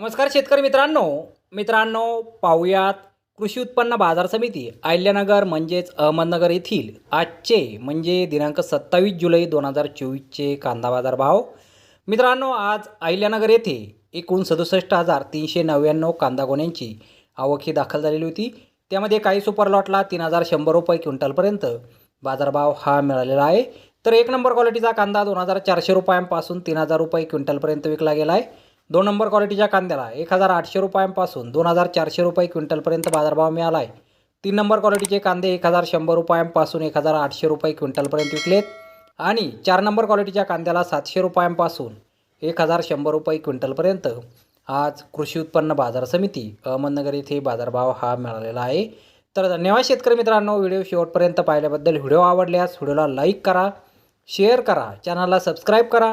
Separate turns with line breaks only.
नमस्कार शेतकरी मित्रांनो. मित्रांनो पाहुयात कृषी उत्पन्न बाजार समिती अहिल्यानगर म्हणजेच अहमदनगर येथील आजचे म्हणजे दिनांक सत्तावीस जुलै दोन हजार चोवीसचे कांदा बाजार भाव. मित्रांनो आज अहिल्यानगर येथे एकूण सदुसष्ट हजार तीनशे नव्याण्णव कांदा गोण्यांची आवक ही दाखल झालेली होती. त्यामध्ये काही सुपर लॉटला तीन हजार शंभर रुपये क्विंटलपर्यंत बाजारभाव हा मिळालेला आहे. तर एक नंबर क्वालिटीचा कांदा दोन हजार चारशे रुपयांपासून तीन हजार रुपये क्विंटलपर्यंत विकला गेला आहे. दोन नंबर क्वालिटीच्या कांद्याला एक हजार आठशे रुपयांपासून दोन हजार चारशे रुपये क्विंटलपर्यंत बाजारभाव मिळाला आहे तीन नंबर क्वालिटीचे कांदे एक हजार शंभर रुपयांपासून एक हजार आठशे रुपये क्विंटलपर्यंत विकलेत. आणि चार नंबर क्वालिटीच्या कांद्याला सातशे रुपयांपासून एक हजार शंभर रुपये क्विंटलपर्यंत आज कृषी उत्पन्न बाजार समिती अहमदनगर येथे बाजारभाव हा मिळालेला आहे. तर धन्यवाद शेतकरी मित्रांनो व्हिडिओ शेवटपर्यंत पाहिल्याबद्दल व्हिडिओ आवडल्यास व्हिडिओला लाईक करा शेअर करा चॅनलला सबस्क्राईब करा.